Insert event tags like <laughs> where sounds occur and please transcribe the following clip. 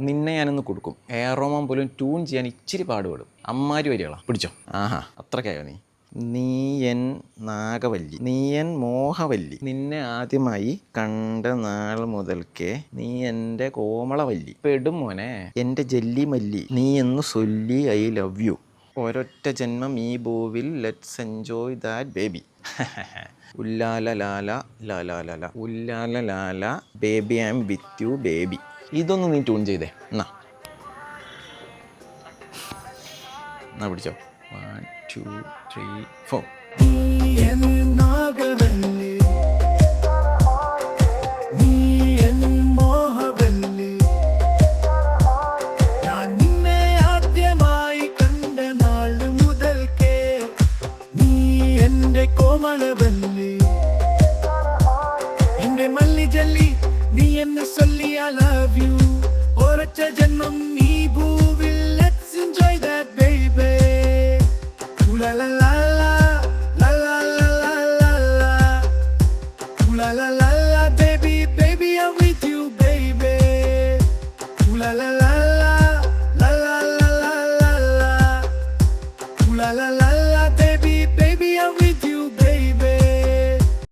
നിന്നെ ഞാനൊന്ന് കൊടുക്കും. എയറോമം പോലും ട്യൂൺ ചെയ്യാൻ ഇച്ചിരി പാടുപെടും. അമ്മാരി വരികളാ. പിടിച്ചോ. ആഹാ അത്രയ്ക്കായോ നീ? നീയൻ നാഗവല്ലി. നീയൻ മോഹവല്ലി. നിന്നെ ആദ്യമായി കണ്ട നാൾ മുതൽക്കേ നീ എന്റെ കോമളവല്ലി. പെടും മോനെ. എന്റെ ജല്ലി മല്ലി നീ എന്ന് സൊല്ലി ഐ ലവ് യു. ഒരൊറ്റ ജന്മം ഈ ഭൂവിൽ ലെറ്റ്സ് എൻജോയ് ദാറ്റ് ബേബി <laughs> ഉല്ലാല ലാല ലാല ലാല ഉല്ലാല Lala baby I'm with you baby ഇതൊന്നും നീ ട്യൂൺ ചെയ്തേ. എന്നാ. എന്നാ പിടിച്ചോ? One two three four Komalavalli என்னை மல்லி ஜல்லி நீ என்ன சொல்லி ஐ லவ் யூ ஒரச்ச ஜென்மம் நீ பூவில் let's enjoy that baby la la la la la la la la la la la la la la baby baby I'm with you baby la la la la la la la la la la la la la baby baby I'm with baby.